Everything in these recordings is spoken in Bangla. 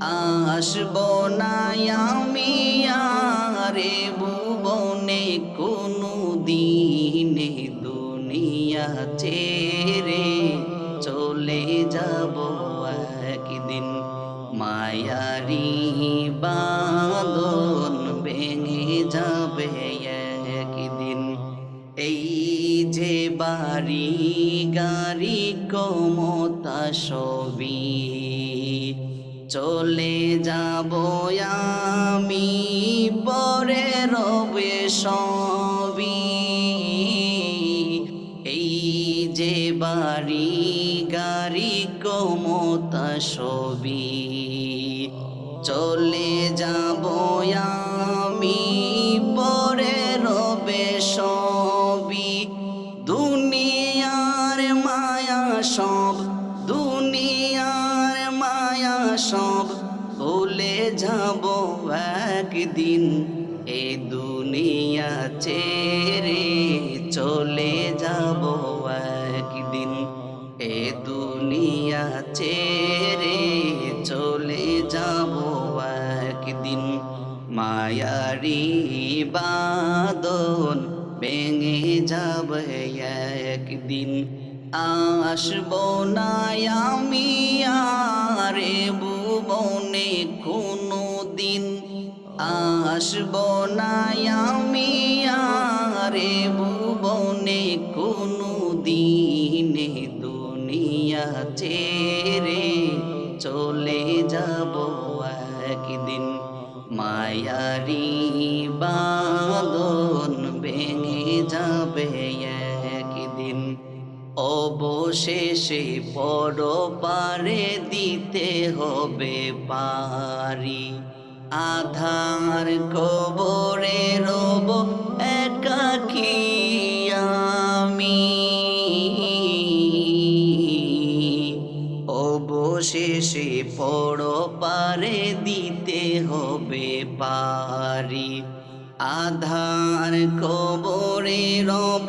আসব না আমি আরে ভুবনে কোনো দিনে দুনিয়া ছেড়ে চলে যাব একদিন। মায়ারি বাঁধন ভেঙে যাবে একদিন। এই যে বাড়ি গাড়ি কমতা সবই চলে যাব আমি, পরে রবে সবই। এই যে বাড়ি, গাড়ি, কমতা সবি চলে যাব আমি, পরে রবে সবই। দুনিয়ার মায়া সব যাব একদিন। এ দুনিয়া ছেড়ে চলে যাব একদিন। এ দুনিয়া ছেড়ে চলে যাব একদিন। মায়ারি বাদন ভেঙে যাবে একদিন। আসব না আমি আসব না আমি আরে ভুবনে কোনো দিনে দুনিয়া চেরে চলে যাব একদিন। মায়ারি বাদন ভেঙে যাবে একদিন। অবশেষে পর পারে দিতে হবে পারি। আধার কবরে রব একাকি আমি। অবশেষে পড় পারে দিতে হবে পারি। আধার কবরে রব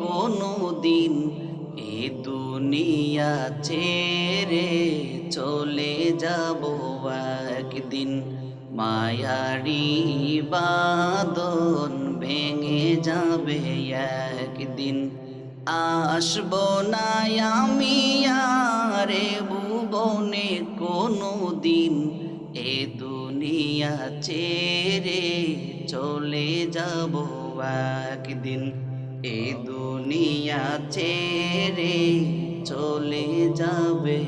কোনো দিন এ দুনিয়া ছেড়ে চলে যাব একদিন। মায়ারি বাদন ভেঙে যাবে একদিন। আসব না আমি আরে ভুবনে কোনো দিন এ দুনিয়া ছেড়ে চলে যাব একদিন। এ দুনিয়া ছেড়ে চলে যাবে